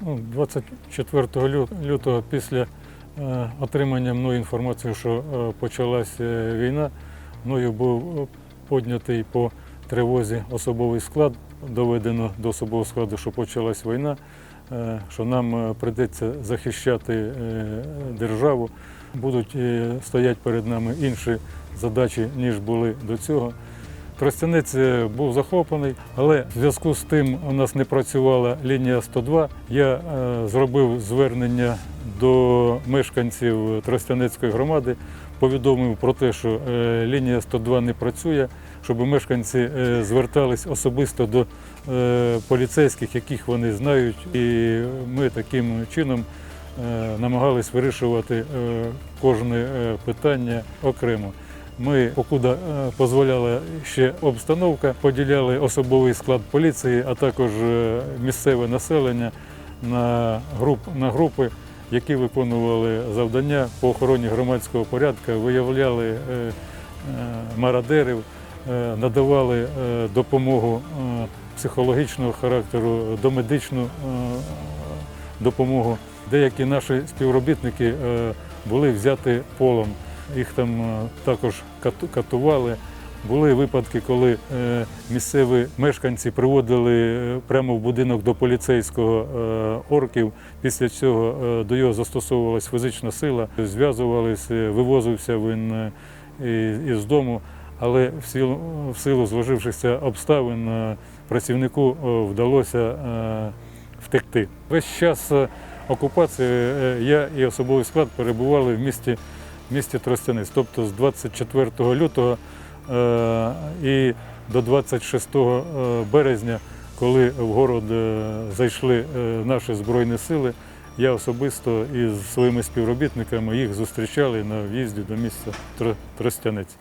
Ну, 24 лю- лютого після е, отримання мною інформації, що е, почалася війна, мною був е, піднятий по тривозі особовий склад, доведено до особового складу, що почалась війна, е, що нам е, прийдеться захищати е, державу. Будуть е, стоять перед нами інші задачі, ніж були до цього. Тростянець е, був захоплений, але в зв'язку з тим у нас не працювала лінія 102. Я е, зробив звернення до мешканців Тростянецької громади, повідомив про те, що е, лінія 102 не працює, щоб мешканці звертались особисто до поліцейських, яких вони знають, і ми таким чином намагались вирішувати кожне питання окремо. Ми, покуда е, дозволяла ще обстановка, поділяли особовий склад поліції, а також е, місцеве населення на, груп, на групи, які виконували завдання по охороні громадського порядку, виявляли е, мародерів, е, надавали допомогу психологічного характеру, домедичну допомогу. Деякі наші співробітники були взяті полом. Їх там е, також катували. Були випадки, коли е, місцеві мешканці приводили е, прямо в будинок до поліцейського орків. Після цього до його застосовувалась фізична сила, зв'язувалися, вивозився він із дому. Але в силу, зложившихся обставин працівнику вдалося втекти. Весь час окупації я і особовий склад перебували в місті, місті Тростянець, тобто з 24 лютого е, і до 26 е, березня, коли в город е, зайшли наші збройні сили, я особисто із своїми співробітниками їх зустрічали на в'їзді до міста Тростянець.